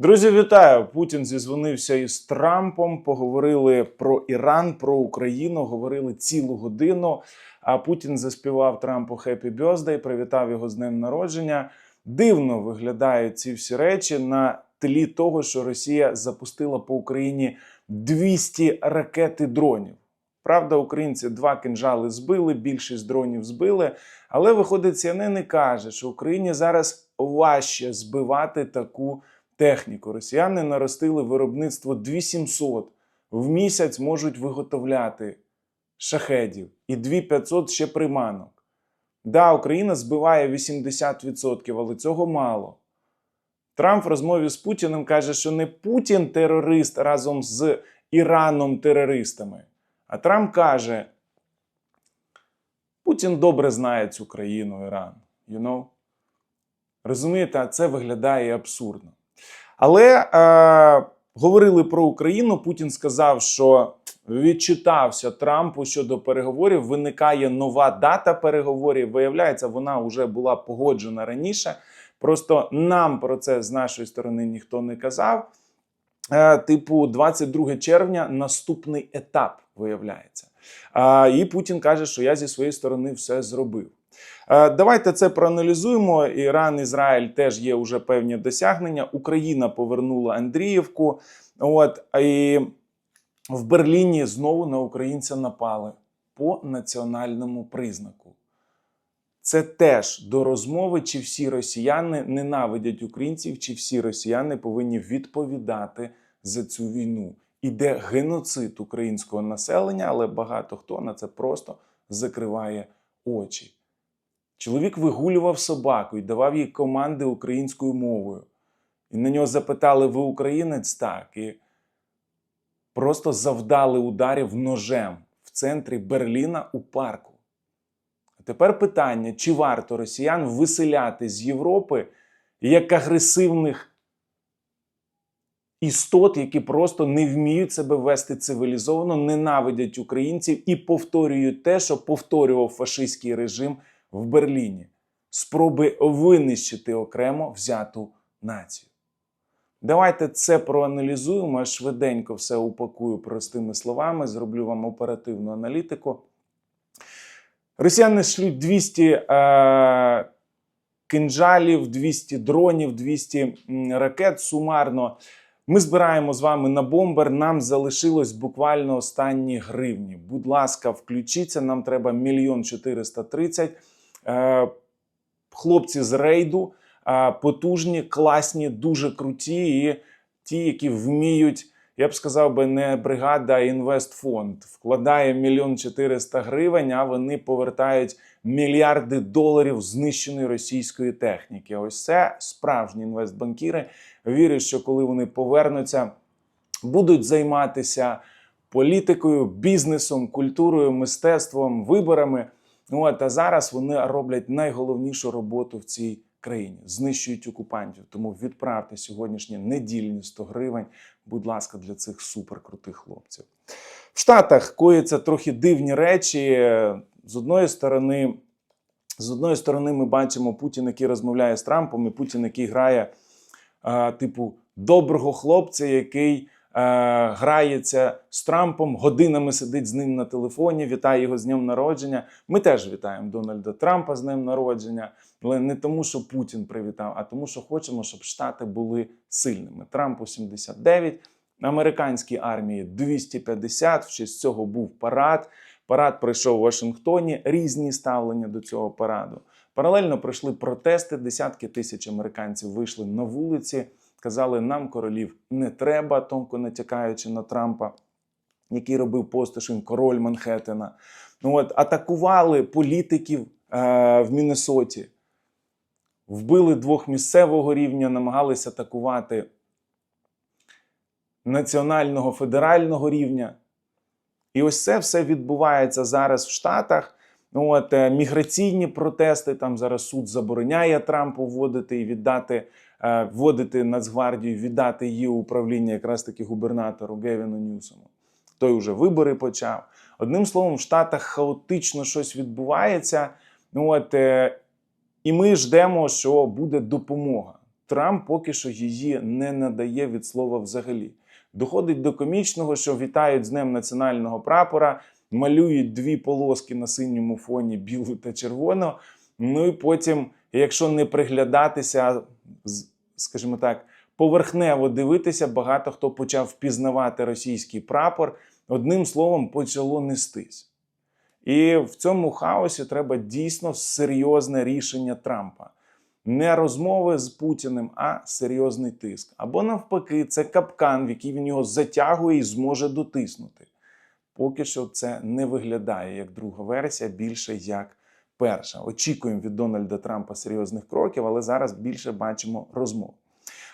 Друзі, вітаю! Путін зізвонився із Трампом. Поговорили про Іран, про Україну. Говорили цілу годину. А Путін заспівав Трампу «Happy Birthday», привітав його з днем народження. Дивно виглядають ці всі речі на тлі того, що Росія запустила по Україні 200 ракет і дронів. Правда, українці два кинжали збили, більшість дронів збили. Але виходить, CNN каже, що Україні зараз важче збивати таку техніку. Росіяни наростили виробництво 2700. В місяць можуть виготовляти шахедів і 2500 ще приманок. Да, Україна збиває 80%, але цього мало. Трамп в розмові з Путіним каже, що не Путін терорист разом з Іраном терористами. А Трамп каже: Путін добре знає цю країну, Іран. You know? Розумієте, а це виглядає абсурдно. Але е, говорили про Україну. Путін сказав, що відчитався Трампу щодо переговорів. Виникає нова дата переговорів. Виявляється, вона вже була погоджена раніше. Просто нам про це з нашої сторони ніхто не казав. Е, типу, 22 червня наступний етап виявляється. Е, і Путін каже, що я зі своєї сторони все зробив. Е, Давайте це проаналізуємо. Іран, Ізраїль теж є вже певні досягнення. Україна повернула Андріївку. От і в Берліні знову на українця напали по національному признаку. Це теж до розмови, чи всі росіяни ненавидять українців, чи всі росіяни повинні відповідати за цю війну. Іде геноцид українського населення, але багато хто на це просто закриває очі. Чоловік вигулював собаку і давав їй команди українською мовою. І на нього запитали: ви українець? Так. І просто завдали ударів ножем в центрі Берліна у парку. А тепер питання: чи варто росіян виселяти з Європи як агресивних істот, які просто не вміють себе вести цивілізовано, ненавидять українців і повторюють те, що повторював фашистський режим в Берліні, спроби винищити окремо взяту націю. Давайте це проаналізуємо, а швиденько все упакую простими словами, зроблю вам оперативну аналітику. Росіяни шлють 200 е, кинджалів, 200 дронів, 200 ракет сумарно. Ми збираємо з вами на бомбер. Нам залишилось буквально останні гривні. Будь ласка, включіться. Нам треба мільйон 430. Е, хлопці з рейду е, потужні, класні, дуже круті. І ті, які вміють, я б сказав би, не бригада, а інвестфонд вкладає мільйон 400 гривень, а вони повертають мільярди доларів знищеної російської техніки. Ось це справжні інвестбанкіри. Вірю, що коли вони повернуться, будуть займатися політикою, бізнесом, культурою, мистецтвом, виборами. От, а зараз вони роблять найголовнішу роботу в цій країні, знищують окупантів. Тому відправте сьогоднішні недільні 100 гривень, будь ласка, для цих суперкрутих хлопців. В Штатах коїться трохи дивні речі. З одної сторони, з одної сторони, ми бачимо Путін, який розмовляє з Трампом, і Путін, який грає е, типу доброго хлопця, який грається з Трампом, годинами сидить з ним на телефоні, вітає його з днем народження. Ми теж вітаємо Дональда Трампа з днем народження, але не тому, що Путін привітав, а тому, що хочемо, щоб Штати були сильними. Трампу 79, американській армії 250. В честь цього був парад. Парад пройшов у Вашингтоні, різні ставлення до цього параду. Паралельно пройшли протести. Десятки тисяч американців вийшли на вулиці, казали, нам королів не треба, тонко натякаючи на Трампа, який робив постишин король Манхеттена. Ну от атакували політиків е, в Міннесоті, вбили двох місцевого рівня, намагалися атакувати національного федерального рівня. І ось це все відбувається зараз в Штатах. Ну, От е, міграційні протести там зараз суд забороняє Трампу вводити і віддати вводити Нацгвардію, віддати її управління якраз таки губернатору Гевіну Ньюсому. Той вже вибори почав. Одним словом, в Штатах хаотично щось відбувається. Ну от е, і ми ждемо, що буде допомога. Трамп поки що її не надає від слова взагалі. Доходить до комічного, що вітають з Днем національного прапора, малюють дві полоски на синьому фоні білу та червону. Ну і потім, якщо не приглядатися, скажімо так, поверхнево дивитися, багато хто почав впізнавати російський прапор. Одним словом, почало нестись. І в цьому хаосі треба дійсно серйозне рішення Трампа. Не розмови з Путіним, а серйозний тиск. Або навпаки, це капкан, в який він його затягує і зможе дотиснути. Поки що це не виглядає як друга версія, більше як перша. Очікуємо від Дональда Трампа серйозних кроків, але зараз більше бачимо розмов.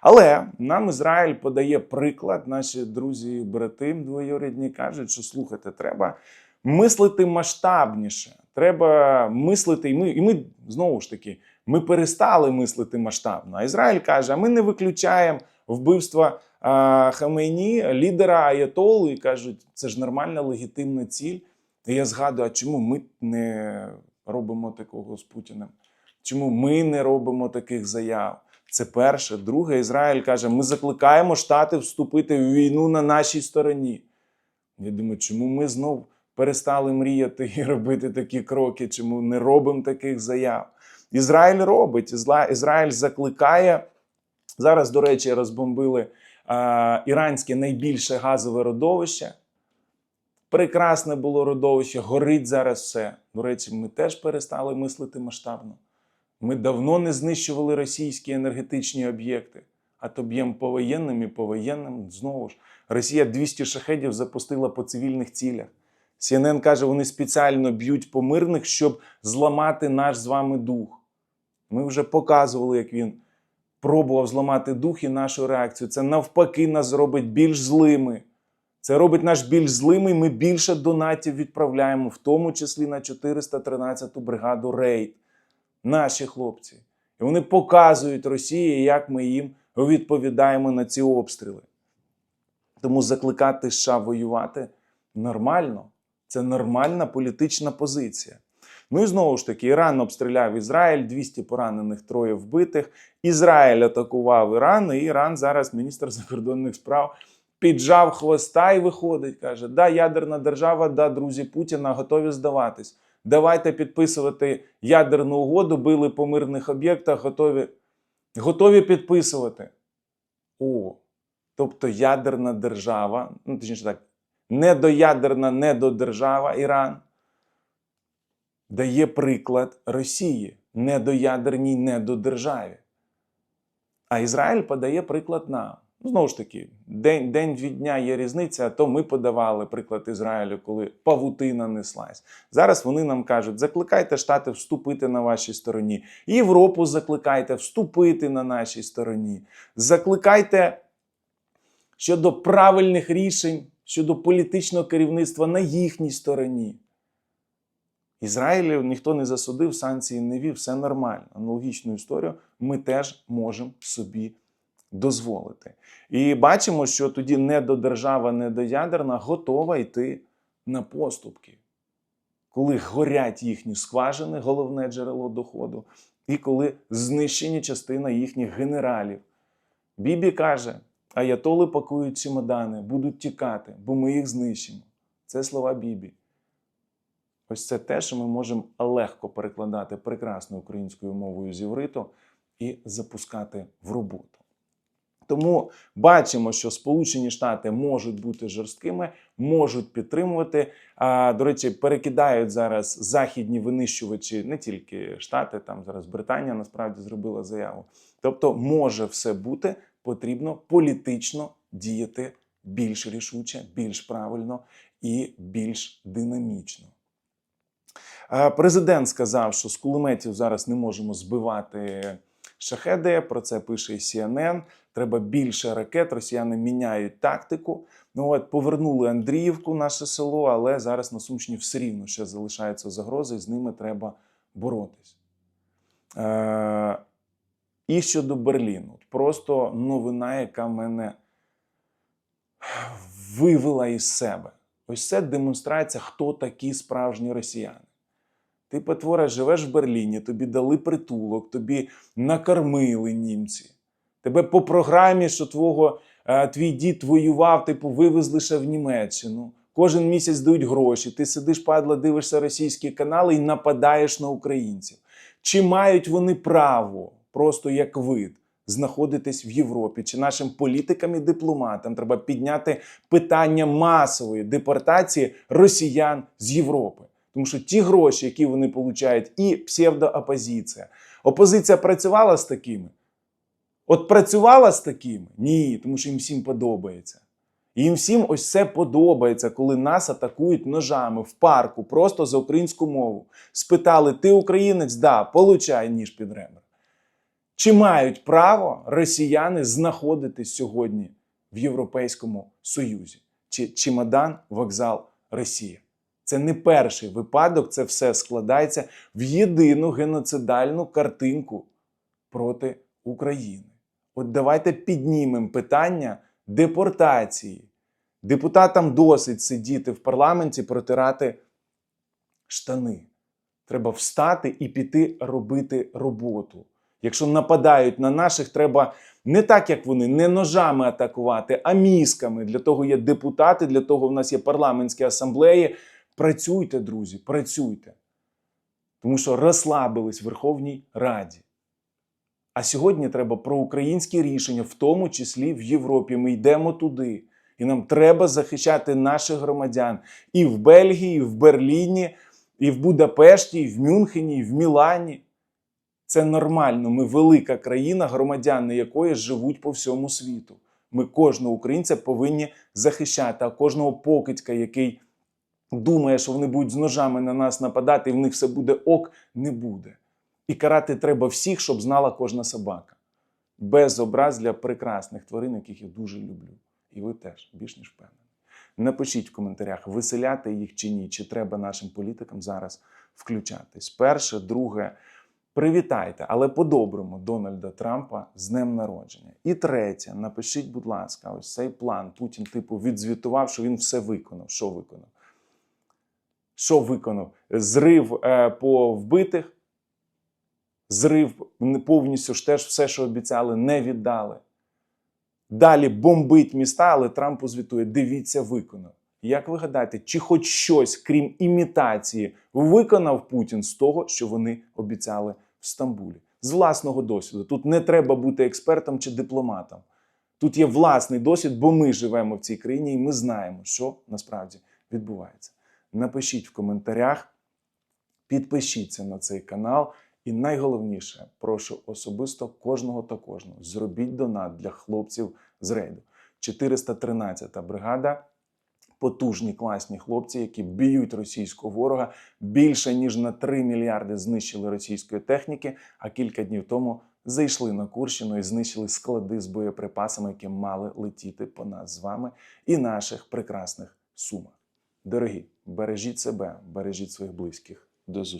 Але нам Ізраїль подає приклад. Наші друзі, і брати двоюрідні кажуть, що слухайте, треба мислити масштабніше. Треба мислити, і ми, і ми знову ж таки, ми перестали мислити масштабно. А Ізраїль каже: а ми не виключаємо вбивства а, Хамейні, лідера Аятолу, і кажуть, це ж нормальна легітимна ціль. І я згадую, а чому ми не робимо такого з Путіним? Чому ми не робимо таких заяв? Це перше. Друге, Ізраїль каже: ми закликаємо Штати вступити в війну на нашій стороні. Я думаю, чому ми знов перестали мріяти і робити такі кроки? Чому не робимо таких заяв? Ізраїль робить. Ізраїль закликає. Зараз, до речі, розбомбили е, іранське найбільше газове родовище. Прекрасне було родовище, горить зараз все. До речі, ми теж перестали мислити масштабно. Ми давно не знищували російські енергетичні об'єкти, а то б'ємо по воєнним і по воєнним. Знову ж, Росія 200 шахедів запустила по цивільних цілях. CNN каже, вони спеціально б'ють по мирних, щоб зламати наш з вами дух. Ми вже показували, як він пробував зламати дух і нашу реакцію. Це навпаки нас зробить більш злими. Це робить нас більш злими. Ми більше донатів відправляємо, в тому числі на 413-ту бригаду Рейд. Наші хлопці. І вони показують Росії, як ми їм відповідаємо на ці обстріли. Тому закликати США воювати нормально. Це нормальна політична позиція. Ну і знову ж таки, Іран обстріляв Ізраїль, 200 поранених, троє вбитих. Ізраїль атакував Іран, і Іран зараз, міністр закордонних справ, піджав хвоста і виходить. Каже: да, ядерна держава, да, друзі Путіна, готові здаватись. Давайте підписувати ядерну угоду, били по мирних об'єктах, готові, готові підписувати. О, тобто ядерна держава, ну точніше так, недоядерна недодержава Іран дає приклад Росії недоядерній недодержаві. А Ізраїль подає приклад нам. Ну, знову ж таки, день, день від дня є різниця, то ми подавали приклад Ізраїлю, коли павутина неслась. Зараз вони нам кажуть: закликайте Штати вступити на вашій стороні. Європу закликайте вступити на нашій стороні. Закликайте щодо правильних рішень, щодо політичного керівництва на їхній стороні. Ізраїлю ніхто не засудив, санкції не вів, все нормально. Аналогічну історію ми теж можемо собі дозволити. І бачимо, що тоді недодержава, недоядерна готова йти на поступки, коли горять їхні скважини, головне джерело доходу, і коли знищені частина їхніх генералів. Бібі каже: аятоли пакують чемодани, будуть тікати, бо ми їх знищимо. Це слова Бібі. Ось це те, що ми можемо легко перекладати прекрасною українською мовою з євриту і запускати в роботу. Тому бачимо, що Сполучені Штати можуть бути жорсткими, можуть підтримувати. А, до речі, перекидають зараз західні винищувачі, не тільки Штати, там зараз Британія насправді зробила заяву. Тобто, може все бути, потрібно політично діяти більш рішуче, більш правильно і більш динамічно. Президент сказав, що з кулеметів зараз не можемо збивати шахеди. Про це пише і CNN. Треба більше ракет. Росіяни міняють тактику. Ну от повернули Андріївку, наше село, але зараз на Сумщині все рівно ще залишаються загрози, і з ними треба боротись. Е, і щодо Берліну, просто новина, яка мене вивела із себе. Ось це демонстрація, хто такі справжні росіяни. Ти, потвора, живеш в Берліні, тобі дали притулок, тобі накормили німці. Тебе по програмі, що твого, е, твій дід воював, типу, вивезли ще в Німеччину. Кожен місяць дають гроші. Ти сидиш, падла, дивишся російські канали і нападаєш на українців. Чи мають вони право, просто як вид, знаходитись в Європі? Чи нашим політикам і дипломатам треба підняти питання масової депортації росіян з Європи? Тому що ті гроші, які вони получають, і псевдоопозиція. Опозиція працювала з такими. От працювала з такими? Ні, тому що їм всім подобається. Їм всім ось це подобається, коли нас атакують ножами в парку, просто за українську мову. Спитали: ти українець? Да, получай ніж під ребра. Чи мають право росіяни знаходитись сьогодні в Європейському Союзі? Чи чемодан, вокзал, Росія? Це не перший випадок, це все складається в єдину геноцидальну картинку проти України. От давайте піднімемо питання депортації. Депутатам досить сидіти в парламенті, протирати штани. Треба встати і піти робити роботу. Якщо нападають на наших, треба не так, як вони, не ножами атакувати, а мізками. Для того є депутати, для того в нас є парламентські асамблеї. Працюйте, друзі, працюйте. Тому що розслабились в Верховній Раді. А сьогодні треба про українські рішення, в тому числі в Європі. Ми йдемо туди. І нам треба захищати наших громадян і в Бельгії, і в Берліні, і в Будапешті, і в Мюнхені, і в Мілані. Це нормально. Ми велика країна, громадяни якої живуть по всьому світу. Ми кожного українця повинні захищати, а кожного покидька, який думає, що вони будуть з ножами на нас нападати, і в них все буде ок, не буде. І карати треба всіх, щоб знала кожна собака. Без образ для прекрасних тварин, яких я дуже люблю. І ви теж більш ніж впевнені. Напишіть в коментарях, виселяти їх чи ні, чи треба нашим політикам зараз включатись. Перше, друге, привітайте, але по-доброму Дональда Трампа з днем народження. І третє, напишіть, будь ласка, ось цей план. Путін, типу, відзвітував, що він все виконав. Що виконав? Що виконав? Зрив е, по вбитих, зрив повністю ж теж все, що обіцяли, не віддали. Далі бомбить міста, але Трамп звітує: дивіться, виконав. Як ви гадаєте, чи хоч щось, крім імітації, виконав Путін з того, що вони обіцяли в Стамбулі? З власного досвіду. Тут не треба бути експертом чи дипломатом. Тут є власний досвід, бо ми живемо в цій країні і ми знаємо, що насправді відбувається. Напишіть в коментарях, підпишіться на цей канал. І найголовніше, прошу особисто кожного та кожного зробіть донат для хлопців з рейду. 413-та бригада. Потужні класні хлопці, які б'ють російського ворога більше ніж на 3 мільярди знищили російської техніки. А кілька днів тому зайшли на Курщину і знищили склади з боєприпасами, які мали летіти по нас з вами і наших прекрасних сумах. Дорогі, бережіть себе, бережіть своїх близьких. До зустрічі!